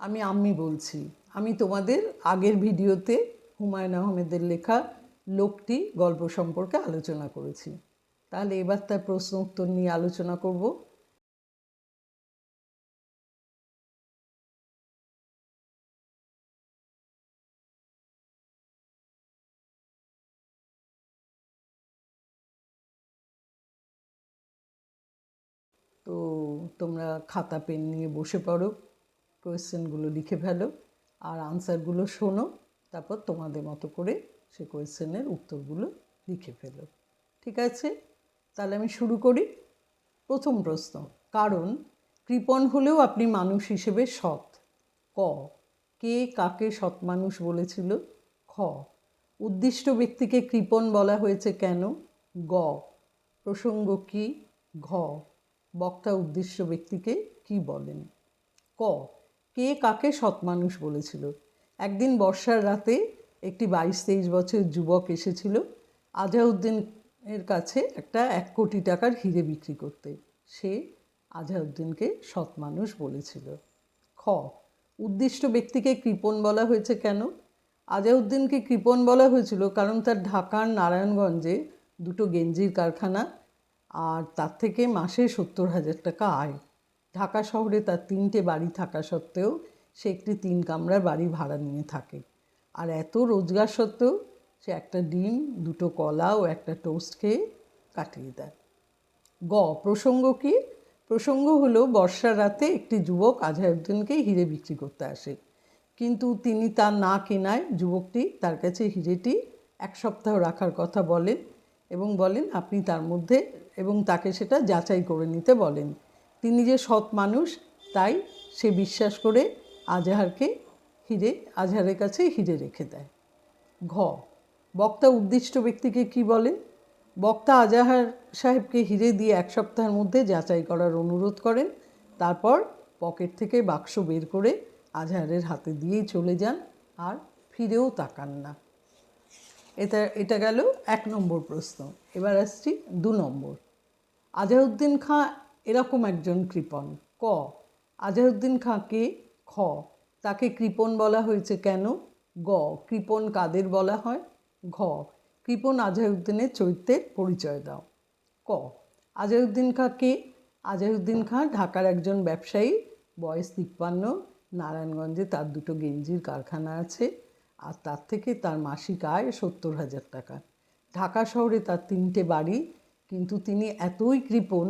আমি আম্মি বলছি। আমি তোমাদের আগের ভিডিওতে হুমায়ুন আহমেদের লেখা লোকটি গল্প সম্পর্কে আলোচনা করেছি। তাহলে এবার তার প্রশ্ন উত্তর নিয়ে আলোচনা করব। তো তোমরা খাতা, পেন নিয়ে বসে পড়ো। কোয়েশ্চেনগুলো লিখে ফেলো আর আনসারগুলো শোনো, তারপর তোমাদের মতো করে সে কোয়েশ্চেনের উত্তরগুলো লিখে ফেলো। ঠিক আছে? তাহলে আমি শুরু করি। প্রথম প্রশ্ন, কারণ কৃপণ হলেও আপনি মানুষ হিসেবে সৎ। ক, কে কাকে সৎ মানুষ বলেছিল? খ, উদ্দিষ্ট ব্যক্তিকে কৃপণ বলা হয়েছে কেন? গ, প্রসঙ্গ কি? ঘ, বক্তা উদ্দিষ্ট ব্যক্তিকে কি বলেন? ক কে কাকে সৎ মানুষ বলেছিল? একদিন বর্ষার রাতে একটি বাইশ তেইশ বছর যুবক এসেছিল আজাউদ্দিনের কাছে একটা এক কোটি টাকার হিরে বিক্রি করতে। সে আজাউদ্দিনকে সৎ মানুষ বলেছিল। খ, উদ্দিষ্ট ব্যক্তিকে কৃপণ বলা হয়েছে কেন? আজাউদ্দিনকে কৃপণ বলা হয়েছিল কারণ তার ঢাকার নারায়ণগঞ্জে দুটো গেঞ্জির কারখানা আর তার থেকে মাসে সত্তর হাজার টাকা আয়। ঢাকা শহরে তার তিনটে বাড়ি থাকা সত্ত্বেও সে একটি তিন কামরার বাড়ি ভাড়া নিয়ে থাকে। আর এত রোজগার সত্ত্বেও সে একটা ডিম, দুটো কলা ও একটা টোস্ট খেয়ে কাটিয়ে দেয়। গ, প্রসঙ্গ কি? প্রসঙ্গ হলো বর্ষার রাতে একটি যুবক আজহারউদ্দিনকে হিরে বিক্রি করতে আসে। কিন্তু তিনি তা না কেনায় যুবকটি তার কাছে হিরেটি এক সপ্তাহ রাখার কথা বলেন এবং বলেন, আপনি তার মধ্যে এবং তাকে সেটা যাচাই করে নিতে বলেন। তিনি যে সৎ মানুষ, তাই সে বিশ্বাস করে আজহারকে হিরে, আজহারের কাছে হিরে রেখে দেয়। ঘ, বক্তা উদ্দিষ্ট ব্যক্তিকে কি বলেন বক্তা আজাহার সাহেবকে হিরে দিয়ে এক সপ্তাহের মধ্যে যাচাই করার অনুরোধ করেন। তারপর পকেট থেকে বাক্স বের করে আজহারের হাতে দিয়েই চলে যান আর ফিরেও তাকান না। এটা এটা গেল এক নম্বর প্রশ্ন। এবার আসছি দু নম্বর। আজাউদ্দিন খাঁ এরকম একজন কৃপণ। ক আজাউদ্দিন খাঁকে খ, তাকে কৃপণ বলা হয়েছে কেন? গ, কৃপণ কাদের বলা হয়? ঘ, কৃপণ আজাউদ্দিনের চরিত্রের পরিচয় দাও। ক আজাউদ্দিন খাঁ কে খাঁ ঢাকার একজন ব্যবসায়ী, বয়স তিপ্পান্ন, নারায়ণগঞ্জে তার দুটো গেঞ্জির কারখানা আছে, আর তার থেকে তার মাসিক আয় সত্তর হাজার টাকা। ঢাকা শহরে তার তিনটে বাড়ি, কিন্তু তিনি এতই কৃপণ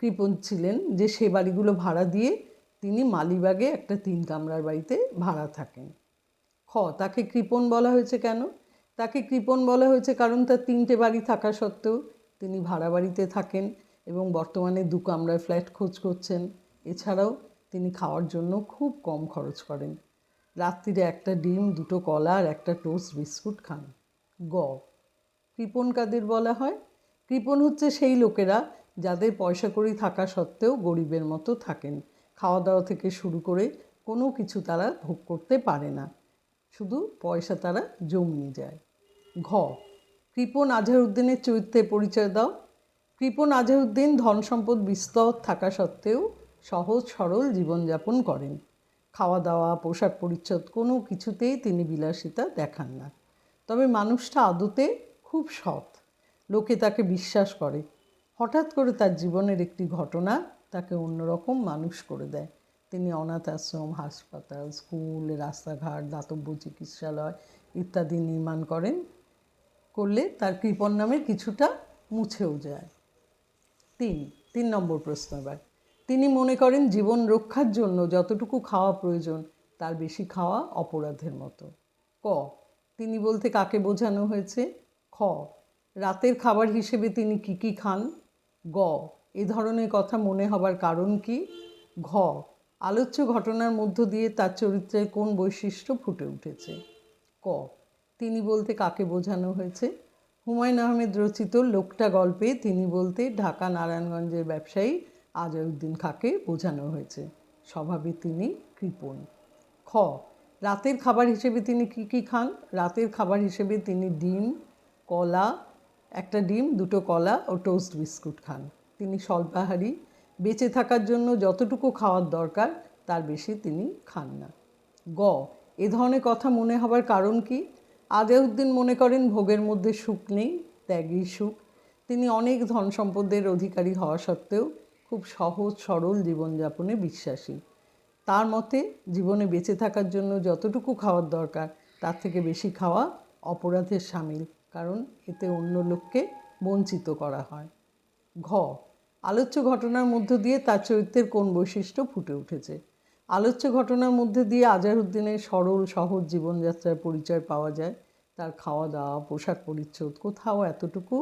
কৃপণ ছিলেন যে সে বাড়িগুলো ভাড়া দিয়ে তিনি মালিবাগে একটা তিন কামরার বাড়িতে ভাড়া থাকেন। খ, তাকে কৃপণ বলা হয়েছে কেন? তাকে কৃপণ বলা হয়েছে কারণ তার তিনটে বাড়ি থাকা সত্ত্বেও তিনি ভাড়া বাড়িতে থাকেন এবং বর্তমানে দু কামরায় ফ্ল্যাট খোঁজ করছেন। এছাড়াও তিনি খাওয়ার জন্য খুব কম খরচ করেন। রাত্রিরে একটা ডিম, দুটো কলা আর একটা টোস্ট বিস্কুট খান। গ কৃপণ কাদের বলা হয়? কৃপণ হচ্ছে সেই লোকেরা যাদের পয়সা কড়ি থাকা সত্ত্বেও গরিবের মতো থাকেন। খাওয়া দাওয়া থেকে শুরু করে কোনো কিছু তারা ভোগ করতে পারে না। শুধু পয়সা তারা জমিয়ে যায়। ঘ কৃপণ আজহারউদ্দিনের চরিত্রে পরিচয় দাও। কৃপণ আজহারউদ্দিন ধন সম্পদ বিস্তর থাকা সত্ত্বেও সহজ সরল জীবনযাপন করেন। খাওয়া দাওয়া পোশাক পরিচ্ছদ কোনো কিছুতেই তিনি বিলাসিতা দেখান না। তবে মানুষটা আদতে খুব সৎ। লোকে তাকে বিশ্বাস করে। হঠাৎ করে তার জীবনের একটি ঘটনা তাকে অন্যরকম মানুষ করে দেয়। তিনি অনাথ আশ্রম, হাসপাতাল, স্কুল, রাস্তাঘাট, দাতব্য চিকিৎসালয় ইত্যাদি নির্মাণ করেন। করলে তার কৃপণ নামের কিছুটা মুছেও যায়। তিন তিন নম্বর প্রশ্ন এবার। তিনি মনে করেন জীবন রক্ষার জন্য যতটুকু খাওয়া প্রয়োজন, তার বেশি খাওয়া অপরাধের মতো। ক, তিনি বলতে কাকে বোঝানো হয়েছে? খ, রাতের খাবার হিসেবে তিনি কি কি খান? গ। এ ধরনের কথা মনে হবার কারণ কি? ঘ। আলোচ্য ঘটনার মধ্য দিয়ে তার চরিত্রের কোন বৈশিষ্ট্য ফুটে উঠেছে? ক। তিনি বলতে কাকে বোঝানো হয়েছে? হুমায়ুন আহমেদ রচিত লোকটা গল্পে তিনি বলতে ঢাকা নারায়ণগঞ্জের ব্যবসায়ী আজহারউদ্দিন খাঁকে বোঝানো হয়েছে। স্বভাবে তিনি কৃপণ। খ। রাতের খাবার হিসেবে তিনি কি কি খান? রাতের খাবার হিসেবে তিনি ডিম, কলা একটা ডিম, দুটো কলা ও টোস্ট বিস্কুট খান। তিনি স্বল্পাহারী বেঁচে থাকার জন্য যতটুকু খাওয়ার দরকার, তার বেশি তিনি খান না। গ, এ ধরনের কথা মনে হবার কারণ কি? আজাউদ্দিন মনে করেন ভোগের মধ্যে সুখ নেই, ত্যাগই সুখ। তিনি অনেক ধন সম্পদের অধিকারী হওয়া সত্ত্বেও খুব সহজ, সরল জীবনযাপনে বিশ্বাসী। তার মতে, জীবনে বেঁচে থাকার জন্য যতটুকু খাওয়ার দরকার, তার থেকে বেশি খাওয়া অপরাধের সামিল। কারণ এতে অন্য লোককে বঞ্চিত করা হয়। ঘ, আলোচ্য ঘটনার মধ্য দিয়ে তার চরিত্রের কোন বৈশিষ্ট্য ফুটে উঠেছে? আলোচ্য ঘটনার মধ্যে দিয়ে আজারউদ্দিনের সরল, সহজ জীবনযাত্রার পরিচয় পাওয়া যায়। তার খাওয়া দাওয়া পোশাক পরিচ্ছদ, কোথাও এতটুকু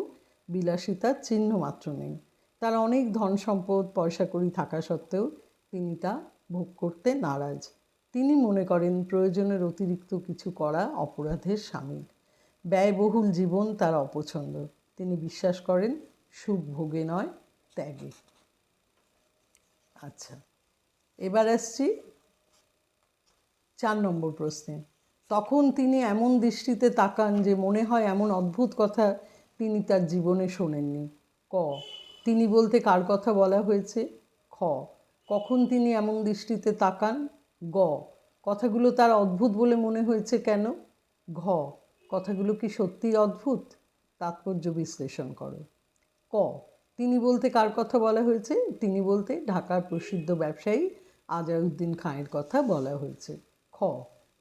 বিলাসিতার চিহ্ন মাত্র নেই। তার অনেক ধন সম্পদ পয়সা কড়ি থাকা সত্ত্বেও তিনি তা ভোগ করতে নারাজ। তিনি মনে করেন, প্রয়োজনের অতিরিক্ত কিছু করা অপরাধের সামিল। ব্যয়বহুল জীবন তার অপছন্দ। তিনি বিশ্বাস করেন, সুখ ভোগে নয়, ত্যাগে। আচ্ছা এবার আসছি চার নম্বর প্রশ্নে। তখন তিনি এমন দৃষ্টিতে তাকান যে মনে হয় এমন অদ্ভুত কথা তিনি তার জীবনে শোনেননি। ক, তিনি বলতে কার কথা বলা হয়েছে? খ, কখন তিনি এমন দৃষ্টিতে তাকান? গ, কথাগুলো তার অদ্ভুত বলে মনে হয়েছে কেন? ঘ কথাগুলো কি সত্যিই অদ্ভুত? তাৎপর্য বিশ্লেষণ করো। ক, তিনি বলতে কার কথা বলা হয়েছে? তিনি বলতে ঢাকার প্রসিদ্ধ ব্যবসায়ী আজাউদ্দিন খাঁয়ের কথা বলা হয়েছে। খ,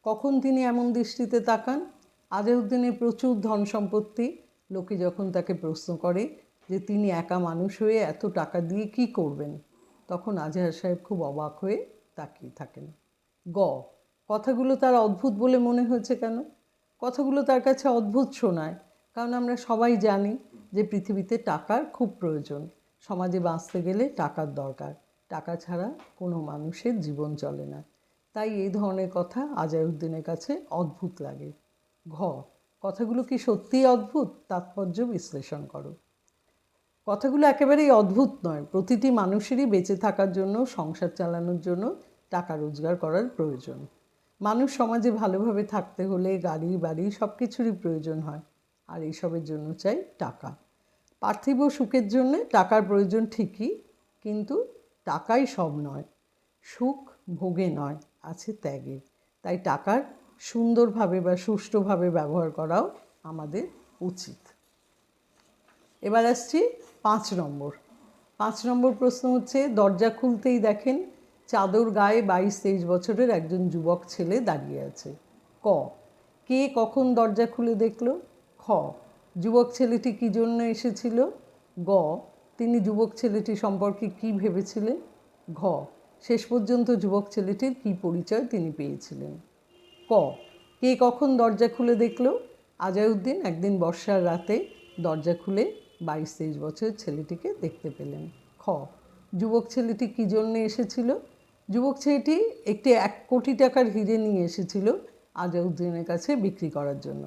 কখন তিনি এমন দৃষ্টিতে তাকান? আজাউদ্দিনের প্রচুর ধন সম্পত্তি। লোকে যখন তাকে প্রশ্ন করে যে তিনি একা মানুষ হয়ে এত টাকা দিয়ে কি করবেন? তখন আজহার সাহেব খুব অবাক হয়ে তাকিয়ে থাকেন। গ, কথাগুলো তার অদ্ভুত বলে মনে হয়েছে কেন? কথাগুলো তার কাছে অদ্ভুত শোনায়। কারণ আমরা সবাই জানি যে পৃথিবীতে টাকার খুব প্রয়োজন। সমাজে বাঁচতে গেলে টাকার দরকার। টাকা ছাড়া কোনো মানুষের জীবন চলে না। তাই এই ধরনের কথা আজারউদ্দিনের কাছে অদ্ভুত লাগে। ঘ, কথাগুলো কি সত্যিই অদ্ভুত? তাৎপর্য বিশ্লেষণ করো। কথাগুলো একেবারেই অদ্ভুত নয়। প্রতিটি মানুষেরই বেঁচে থাকার জন্য, সংসার চালানোর জন্য টাকা রোজগার করার প্রয়োজন। মানুষ সমাজে ভালোভাবে থাকতে হলে গাড়ি, বাড়ি সব কিছুরই প্রয়োজন হয়। আর এইসবের জন্য চাই টাকা। পার্থিব সুখের জন্য টাকার প্রয়োজন ঠিকই, কিন্তু টাকাই সব নয়। সুখ ভোগে নয়, আছে ত্যাগে তাই টাকার সুন্দরভাবে বা সুষ্ঠুভাবে ব্যবহার করাও আমাদের উচিত। এবার আসছি পাঁচ নম্বর। পাঁচ নম্বর প্রশ্ন হচ্ছে, দরজা খুলতেই দেখেন চাদর গায়ে বাইশ তেইশ বছরের একজন যুবক ছেলে দাঁড়িয়ে আছে। ক, কে কখন দরজা খুলে দেখল? খ, যুবক ছেলেটি কী জন্য এসেছিল? গ, তিনি যুবক ছেলেটি সম্পর্কে কি ভেবেছিলেন? ঘ, শেষ পর্যন্ত যুবক ছেলেটির কি পরিচয় তিনি পেয়েছিলেন? ক, কে কখন দরজা খুলে দেখল? আজাউদ্দিন একদিন বর্ষার রাতে দরজা খুলে বাইশ তেইশ বছরের ছেলেটিকে দেখতে পেলেন। খ, যুবক ছেলেটি কী জন্যে এসেছিল? যুবক ছেলেটি একটি এক কোটি টাকার হিরে নিয়ে এসেছিল আজাউদ্দিনের কাছে বিক্রি করার জন্য।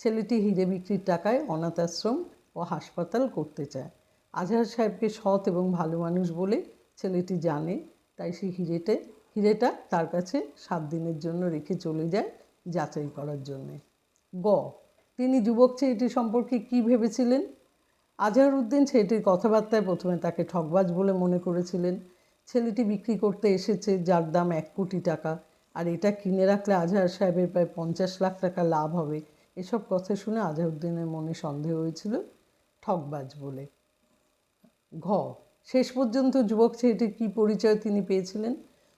ছেলেটি হিরে বিক্রির টাকায় অনাথ আশ্রম ও হাসপাতাল করতে চায়। আজহার সাহেবকে সৎ এবং ভালো মানুষ বলে ছেলেটি জানে, তাই সেই হিরেটে, হিরেটা তার কাছে সাত দিনের জন্য রেখে চলে যায় যাচাই করার জন্যে। গ, তিনি যুবক ছেলেটি সম্পর্কে কি ভেবেছিলেন? আজহারউদ্দিন ছেলেটির কথাবার্তায় প্রথমে তাকে ঠকবাজ বলে মনে করেছিলেন। ছেলেটি বিক্রি করতে এসেছে, যার দাম এক কোটি টাকা। আর এটা কিনে রাখলে আজহার সাহেবের প্রায় পঞ্চাশ লাখ টাকা লাভ হবে। এসব কথা শুনে আজহারউদ্দিনের মনে সন্দেহ হয়েছিল, ঠকবাজ বলে। ঘ, শেষ পর্যন্ত যুবক ছেলেটির কী পরিচয় তিনি পেয়েছিলেন?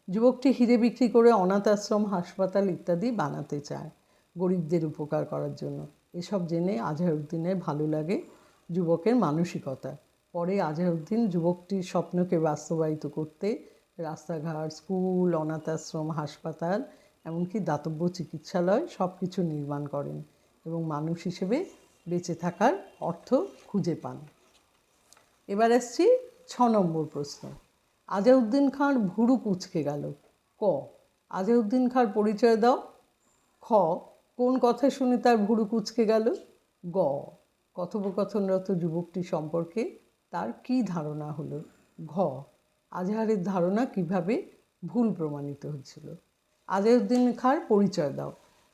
যুবকটি হিরে বিক্রি করে অনাথ আশ্রম, হাসপাতাল ইত্যাদি বানাতে চায়, গরিবদের উপকার করার জন্য। এসব জেনে আজহারউদ্দিনের ভালো লাগে যুবকের মানসিকতা। পরে আজহারউদ্দিন যুবকটির স্বপ্নকে বাস্তবায়িত করতে রাস্তাঘাট, স্কুল অনাথ আশ্রম হাসপাতাল, এমনকি দাতব্য চিকিৎসালয় সব কিছু নির্মাণ করেন এবং মানুষ হিসেবে বেঁচে থাকার অর্থ খুঁজে পান। এবার আসছি ছ নম্বর প্রশ্ন। আজাউদ্দিন খাঁর ভুরু কুচকে গেল। ক আজাউদ্দিন খাঁর পরিচয় দাও। খ, কোন কথা শুনে তার ভুরু কুচকে গেল। গ, কথোপকথনরত যুবকটি সম্পর্কে তার কি ধারণা হলো? ঘ, আজহারের ধারণা কীভাবে ভুল প্রমাণিত হচ্ছিল? আজাউদ্দিন খাঁর পরিচয় দাও।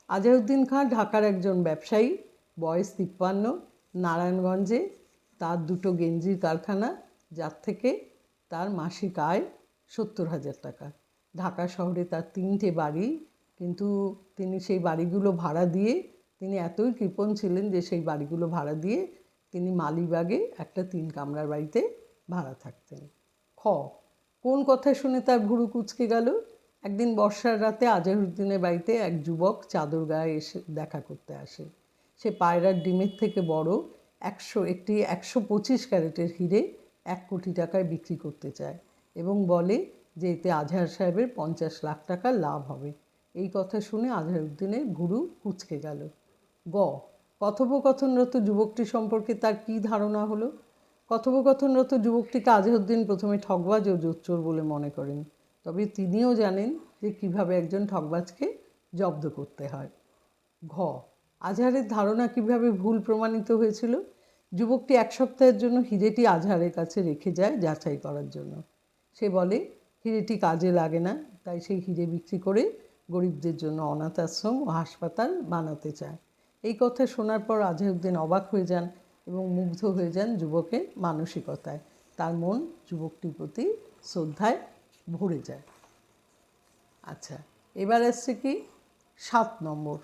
আজাউদ্দিন খাঁ ঢাকার একজন ব্যবসায়ী, বয়স তিপ্পান্ন, নারায়ণগঞ্জে তার দুটো গেঞ্জির কারখানা, যার থেকে তার মাসিক আয় সত্তর হাজার টাকা। ঢাকা শহরে তার তিনটে বাড়ি, কিন্তু তিনি সেই বাড়িগুলো ভাড়া দিয়ে, তিনি এতই কৃপণ ছিলেন যে সেই বাড়িগুলো ভাড়া দিয়ে তিনি মালিবাগে একটা তিন কামরার বাড়িতে ভাড়া থাকতেন। খ, কোন কথা শুনে তার ভুরু কুচকে গেল? একদিন বর্ষার রাতে আজহারুদ্দিনের বাড়িতে এক যুবক চাদর গায়ে এসে দেখা করতে আসে। সে পায়রার ডিমের থেকে বড় একশো একটি একশো পঁচিশ ক্যারেটের হিরে এক কোটি টাকায় বিক্রি করতে চায় এবং বলে যে এতে আজহার সাহেবের পঞ্চাশ লাখ টাকা লাভ হবে। এই কথা শুনে আজহারুদ্দিনের ভুরু কুচকে গেল। গ কথোপকথনরত যুবকটি সম্পর্কে তার কী ধারণা হলো? কথোপকথনরত যুবকটিকে আজহারুদ্দিন প্রথমে ঠগবাজ ও জোচ্চোর বলে মনে করেন। তবে তিনিও জানেন যে কীভাবে একজন ঠগবাজকে জব্দ করতে হয়। ঘ, আজহারের ধারণা কীভাবে ভুল প্রমাণিত হয়েছিল? যুবকটি এক সপ্তাহের জন্য হিরেটি আজহারের কাছে রেখে যায় যাচাই করার জন্য। সে বলে, হিরেটি কাজে লাগে না, তাই সেই হিরে বিক্রি করে গরিবদের জন্য অনাথ আশ্রম ও হাসপাতাল বানাতে চায়। এই কথা শোনার পর আজহারউদ্দিন অবাক হয়ে যান এবং মুগ্ধ হয়ে যান যুবকের মানসিকতায়। তার মন যুবকটির প্রতি শ্রদ্ধায় ভরে যায়। আচ্ছা এবার আসছে কি? সাত নম্বর।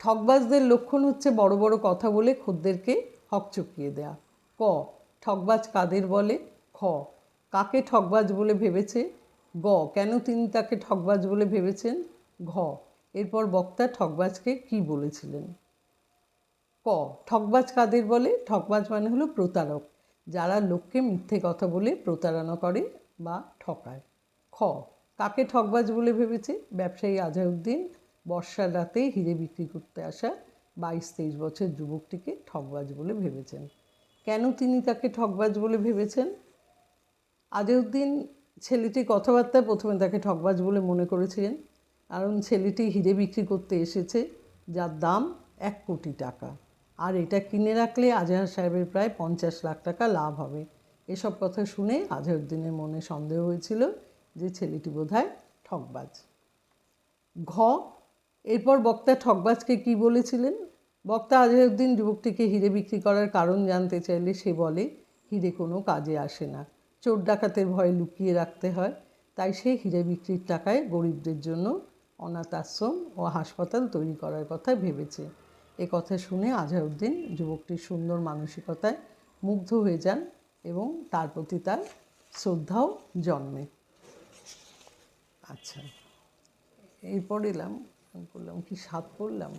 ঠকবাজদের লক্ষণ হচ্ছে বড় বড় কথা বলে খদ্দেরকে হকচকিয়ে দেয়া। ক ঠকবাজ কাদের বলে? খ, কাকে ঠকবাজ বলে ভেবেছে? গ, কেন তিনি তাকে ঠকবাজ বলে ভেবেছেন? ঘ এরপর বক্তা ঠকবাজকে কি বলেছিলেন? ক, ঠকবাজ কাদের বলে? ঠকবাজ মানে হলো প্রতারক, যারা লোককে মিথ্যে কথা বলে প্রতারণা করে বা ঠকায়। খ, কাকে ঠকবাজ বলে ভেবেছে? ব্যবসায়ী আজহারউদ্দিন বর্ষার রাতে হিরে বিক্রি করতে আসা বাইশ তেইশ বছর যুবকটিকে ঠকবাজ বলে ভেবেছেন। কেন তিনি তাকে ঠকবাজ বলে ভেবেছেন? আজহারউদ্দিন ছেলেটি কথাবার্তায় প্রথমে তাকে ঠকবাজ বলে মনে করেছিলেন। কারণ ছেলেটি হিরে বিক্রি করতে এসেছে, যার দাম এক কোটি টাকা। আর এটা কিনে রাখলে আজহার সাহেবের প্রায় পঞ্চাশ লাখ টাকা লাভ হবে। এসব কথা শুনে আজহারউদ্দিনের মনে সন্দেহ হয়েছিল যে ছেলেটি বোধহয় ঠকবাজ ঘ, এরপর বক্তা ঠকবাজকে কি বলেছিলেন? বক্তা আজহারউদ্দিন যুবকটিকে হিরে বিক্রি করার কারণ জানতে চাইলে সে বলে, হিরে কোনো কাজে আসে না। চোর ডাকাতের ভয়ে লুকিয়ে রাখতে হয়। তাই সে হিরে বিক্রির টাকায় গরিবদের জন্য অনাথ আশ্রম ও হাসপাতাল তৈরি করার কথা ভেবেছে। এ কথা শুনে আজহারউদ্দিন যুবকটির সুন্দর মানসিকতায় মুগ্ধ হয়ে যান এবং তার প্রতি তার শ্রদ্ধাও জন্মে। আচ্ছা এরপর এলাম করলাম কি সাত পড়লাম?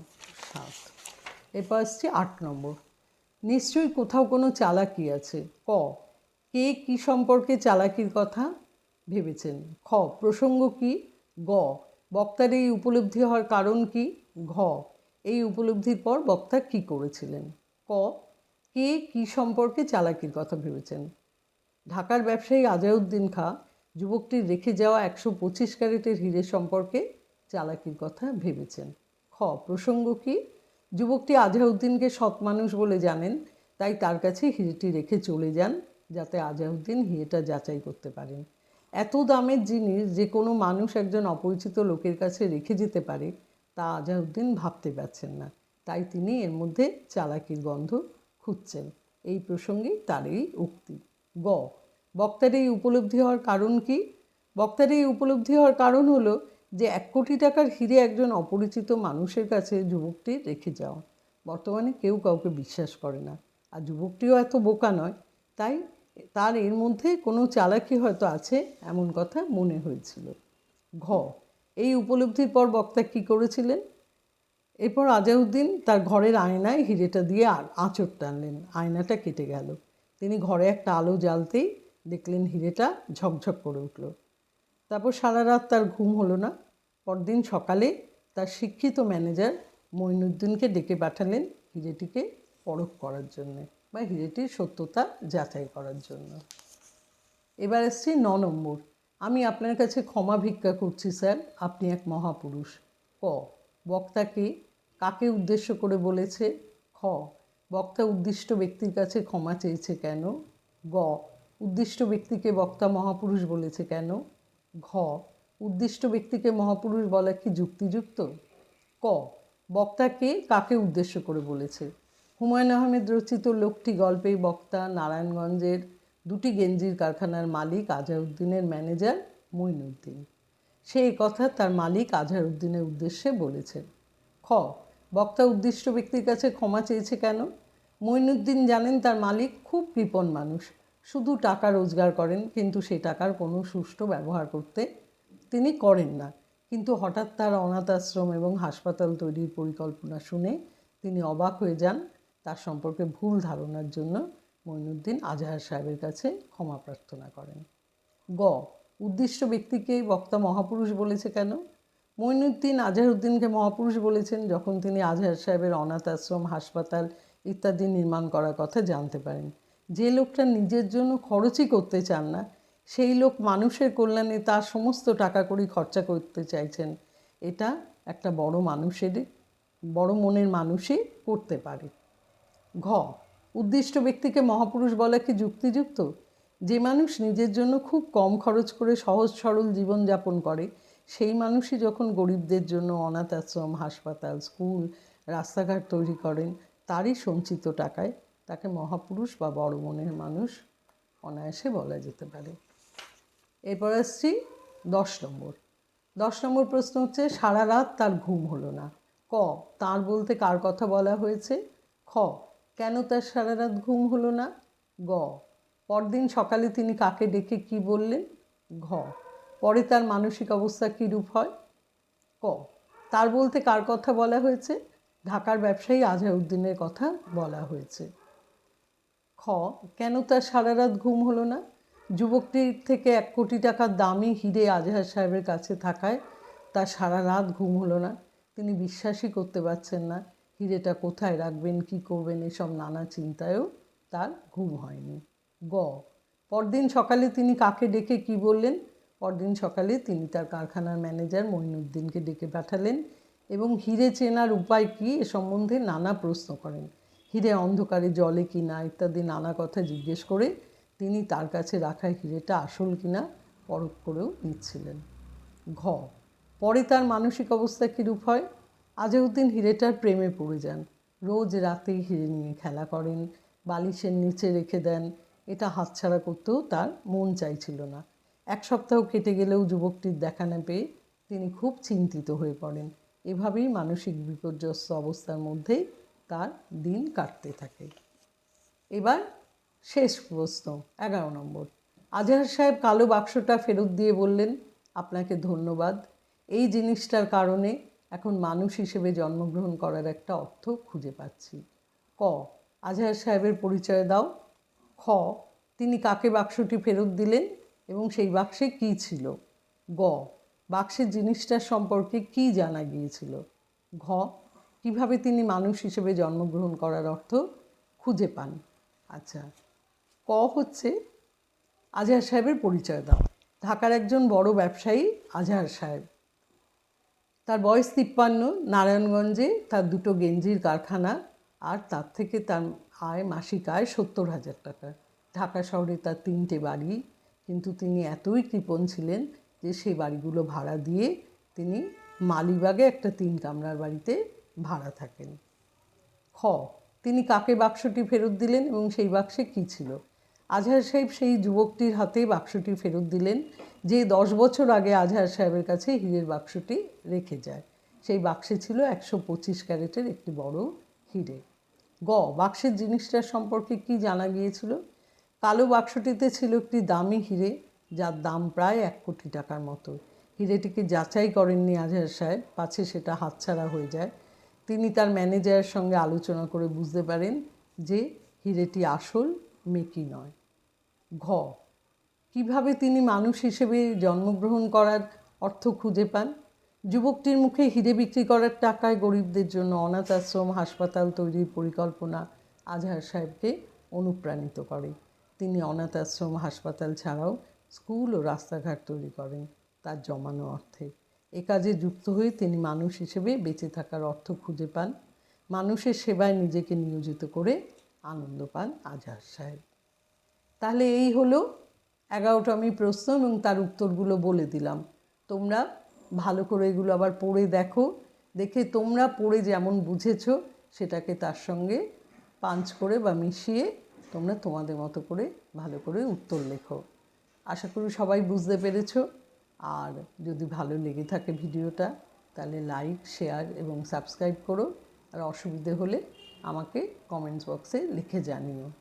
সাত। এরপর আসছি আট নম্বর। নিশ্চয়ই কোথাও কোনো চালাকি আছে? ক, কে কি সম্পর্কে চালাকির কথা? ভেবেছেন। খ, প্রসঙ্গ কি? গ বক্তার এই উপলব্ধি হওয়ার কারণ কি? ঘ, এই উপলব্ধির পর বক্তা কি করেছিলেন? ক, কে কি সম্পর্কে চালাকির কথা ভেবেছেন? ঢাকার ব্যবসায়ী আজাউদ্দিন খা, যুবকটির রেখে যাওয়া একশো পঁচিশ ক্যারেটের হিরে সম্পর্কে চালাকির কথা ভেবেছেন। খ, প্রসঙ্গ কি? যুবকটি আজহাউদ্দিনকে সৎ মানুষ বলে জানেন, তাই তার কাছে হিরেটি রেখে চলে যান, যাতে আজহাউদ্দিন হিরেটা যাচাই করতে পারেন। এত দামের জিনিস যে কোনো মানুষ একজন অপরিচিত লোকের কাছে রেখে যেতে পারে, তা আজহাউদ্দিন ভাবতে পারছেন না। তাই তিনি এর মধ্যে চালাকির গন্ধ খুঁজছেন। এই প্রসঙ্গেই তার এই উক্তি। গ, বক্তার এই উপলব্ধি হওয়ার কারণ কি? বক্তার এই উপলব্ধি হওয়ার কারণ হলো যে এক কোটি টাকার হিরে একজন অপরিচিত মানুষের কাছে যুবকটি রেখে যাওয়া। বর্তমানে কেউ কাউকে বিশ্বাস করে না। আর যুবকটিও এত বোকা নয়, তাই তার এর মধ্যে কোনো চালাকি হয়তো আছে, এমন কথা মনে হয়েছিল। ঘ, এই উপলব্ধির পর বক্তা কী করেছিলেন? এরপর আজাউদ্দিন তার ঘরের আয়নায় হিরেটা দিয়ে আর আঁচড় টানলেন। আয়নাটা কেটে গেল। তিনি ঘরে একটা আলো জ্বালতেই দেখলেন হিরেটা ঝকঝক করে উঠল। তারপর সারা রাত তার ঘুম হলো না। পরদিন সকালে তার শিক্ষিত ম্যানেজার মঈনুদ্দিনকে ডেকে পাঠালেন হিরেটিকে পরখ করার জন্যে। বা হিরেটির সত্যতা যাচাই করার জন্য। এবার এসছি ন নম্বর। আমি আপনার কাছে ক্ষমা ভিক্ষা করছি, স্যার। আপনি এক মহাপুরুষ। ক। বক্তাকে কাকে উদ্দেশ্য করে বলেছে? খ। বক্তা উদ্দিষ্ট ব্যক্তির কাছে ক্ষমা চেয়েছে কেন? গ। উদ্দিষ্ট ব্যক্তিকে বক্তা মহাপুরুষ বলেছে কেন? ঘ। উদ্দিষ্ট ব্যক্তিকে মহাপুরুষ বলা কি যুক্তিযুক্ত? ক। বক্তাকে কাকে উদ্দেশ্য করে বলেছে? হুমায়ুন আহমেদ রচিত লোকটি গল্পে বক্তা, নারায়ণগঞ্জের দুটি গেঞ্জির কারখানার মালিক আজাউদ্দিনের ম্যানেজার মঈনুদ্দিন। সে কথা তার মালিক আজহারউদ্দিনের উদ্দেশ্যে বলেছেন। খ, বক্তা উদ্দিষ্ট ব্যক্তির কাছে ক্ষমা চেয়েছে কেন? মঈনুদ্দিন জানেন তার মালিক খুব কৃপণ মানুষ। শুধু টাকা রোজগার করেন, কিন্তু সেই টাকার কোনো সুষ্ঠু ব্যবহার করতে তিনি করেন না। কিন্তু হঠাৎ তার অনাথ আশ্রম এবং হাসপাতাল তৈরির পরিকল্পনা শুনে তিনি অবাক হয়ে যান। তার সম্পর্কে ভুল ধারণার জন্য মঈনুদ্দিন আজহার সাহেবের কাছে ক্ষমা প্রার্থনা করেন। গ, উদ্দিষ্ট ব্যক্তিকে বক্তা মহাপুরুষ বলেছে কেন? মঈনুদ্দিন আজহারউদ্দিনকে মহাপুরুষ বলেছেন যখন তিনি আজহার সাহেবের অনাথ আশ্রম, হাসপাতাল ইত্যাদি নির্মাণ করার কথা জানতে পারেন। যে লোকটা নিজের জন্য খরচই করতে চান না, সেই লোক মানুষের কল্যাণে তার সমস্ত টাকা কড়ি খরচা করতে চাইছেন। এটা একটা বড় মানুষের, বড় মনের মানুষই করতে পারে। ঘ, উদ্দিষ্ট ব্যক্তিকে মহাপুরুষ বলা কি যুক্তিযুক্ত? যে মানুষ নিজের জন্য খুব কম খরচ করে সহজ সরল জীবনযাপন করে, সেই মানুষই যখন গরিবদের জন্য অনাথ আশ্রম, হাসপাতাল, স্কুল, রাস্তাঘাট তৈরি করেন, তারই সঞ্চিত টাকায় তাকে মহাপুরুষ বা বড় মনের মানুষ অনায়াসে বলা যেতে পারে। এরপর আসছি দশ নম্বর। দশ নম্বর প্রশ্ন হচ্ছে, সারা রাত তার ঘুম হলো না। ক, তার বলতে কার কথা বলা হয়েছে? খ কেন তার সারা রাত ঘুম হলো না? গ। পরদিন সকালে তিনি কাকে ডেকে কি বললেন? ঘ। পরে তার মানসিক অবস্থা কীরূপ হয়? ক। তার বলতে কার কথা বলা হয়েছে? ঢাকার ব্যবসায়ী আজহারউদ্দিনের কথা বলা হয়েছে। খ। কেন তার সারা রাত ঘুম হলো না? যুবকটির থেকে এক কোটি টাকার দামি হিরে আজহার সাহেবের কাছে থাকায় তার সারা রাত ঘুম হলো না। তিনি বিশ্বাসই করতে পারছেন না। হিরেটা কোথায় রাখবেন, কি করবেন, এসব নানা চিন্তায়ও তার ঘুম হয়নি। গ, পরদিন সকালে তিনি কাকে ডেকে কি বললেন? পরদিন সকালে তিনি তার কারখানার ম্যানেজার মঈনুদ্দিনকে ডেকে পাঠালেন এবং হিরে চেনার উপায় কী এ সম্বন্ধে নানা প্রশ্ন করেন। হিরে অন্ধকারে জলে কি না ইত্যাদি নানা কথা জিজ্ঞেস করে তিনি তার কাছে রাখা হিরেটা আসল কিনা পরখ করেও নিচ্ছিলেন। ঘ, পরে তার মানসিক অবস্থা কীরূপ হয়? আজহাউদ্দিন হিরেটার প্রেমে পড়ে যান। রোজ রাতে হিরে নিয়ে খেলা করেন, বালিশের নিচে রেখে দেন। এটা হাতছাড়া করতেও তার মন চাইছিল না। এক সপ্তাহ কেটে গেলেও যুবকটির দেখা না পেয়ে তিনি খুব চিন্তিত হয়ে পড়েন। এভাবেই মানসিক বিপর্যস্ত অবস্থার মধ্যেই তার দিন কাটতে থাকে। এবার শেষ প্রশ্ন, এগারো নম্বর। আজহার সাহেব কালো বাক্সটা ফেরত দিয়ে বললেন, আপনাকে ধন্যবাদ। এই জিনিসটার কারণে এখন মানুষ হিসেবে জন্মগ্রহণ করার একটা অর্থ খুঁজে পাচ্ছি। ক, আজহার সাহেবের পরিচয় দাও। খ, তিনি কাকে বাক্সটি ফেরত দিলেন এবং সেই বাক্সে কী ছিল? গ, বাক্সের জিনিসটার সম্পর্কে কি জানা গিয়েছিল? ঘ, কীভাবে তিনি মানুষ হিসেবে জন্মগ্রহণ করার অর্থ খুঁজে পান? আচ্ছা ক হচ্ছে, আজহার সাহেবের পরিচয় দাও। ঢাকার একজন বড় ব্যবসায়ী আজহার সাহেব। তার বয়স তিপ্পান্ন, নারায়ণগঞ্জে তার দুটো গেঞ্জির কারখানা আর তার থেকে তার আয় মাসিক আয় সত্তর হাজার টাকা। ঢাকা শহরে তার তিনটে বাড়ি, কিন্তু তিনি এতই কৃপণ ছিলেন যে সেই বাড়িগুলো ভাড়া দিয়ে তিনি মালিবাগে একটা তিন কামরার বাড়িতে ভাড়া থাকেন। খ, তিনি কাকে বাক্সটি ফেরত দিলেন এবং সেই বাক্সে কী ছিল? আজহার সাহেব সেই যুবকটির হাতে বাক্সটি ফেরত দিলেন যে দশ বছর আগে আজহার সাহেবের কাছে হীরের বাক্সটি রেখে যায়। সেই বাক্সে ছিল একশো পঁচিশ ক্যারেটের একটি বড় হিরে। গ, বাক্সের জিনিসটার সম্পর্কে কি জানা গিয়েছিল? কালো বাক্সটিতে ছিল একটি দামি হিরে, যার দাম প্রায় এক কোটি টাকার মতো। হিরেটিকে যাচাই করেননি আজহার সাহেব, পাছে সেটা হাতছাড়া হয়ে যায়। তিনি তার ম্যানেজারের সঙ্গে আলোচনা করে বুঝতে পারেন যে হিরেটি আসল মেকি নয়। ঘ কীভাবে তিনি মানুষ হিসেবে জন্মগ্রহণ করার অর্থ খুঁজে পান? যুবকটির মুখে হিরে বিক্রি করার টাকায় গরিবদের জন্য অনাথ আশ্রম, হাসপাতাল তৈরির পরিকল্পনা আজহার সাহেবকে অনুপ্রাণিত করে। তিনি অনাথ আশ্রম, হাসপাতাল ছাড়াও স্কুল ও রাস্তাঘাট তৈরি করেন তার জমানো অর্থে। এ কাজে যুক্ত হয়ে তিনি মানুষ হিসেবে বেঁচে থাকার অর্থ খুঁজে পান। মানুষের সেবায় নিজেকে নিয়োজিত করে আনন্দ পান আজহার সাহেব। তাহলে এই হলো এগারোটা আমি প্রশ্ন এবং তার উত্তরগুলো বলে দিলাম। তোমরা ভালো করে এগুলো আবার পড়ে দেখো। দেখে তোমরা পড়ে যেমন বুঝেছ, সেটাকে তার সঙ্গে পাঞ্চ করে বা মিশিয়ে তোমরা তোমাদের মতো করে ভালো করে উত্তর লেখো। আশা করি সবাই বুঝতে পেরেছ। আর যদি ভালো লেগে থাকে ভিডিওটা, তাহলে লাইক, শেয়ার এবং সাবস্ক্রাইব করো। আর অসুবিধে হলে আমাকে কমেন্টস বক্সে লিখে জানিও।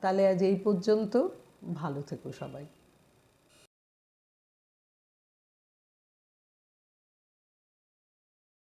তাহলে আজ এই পর্যন্ত। ভালো থেকো সবাই।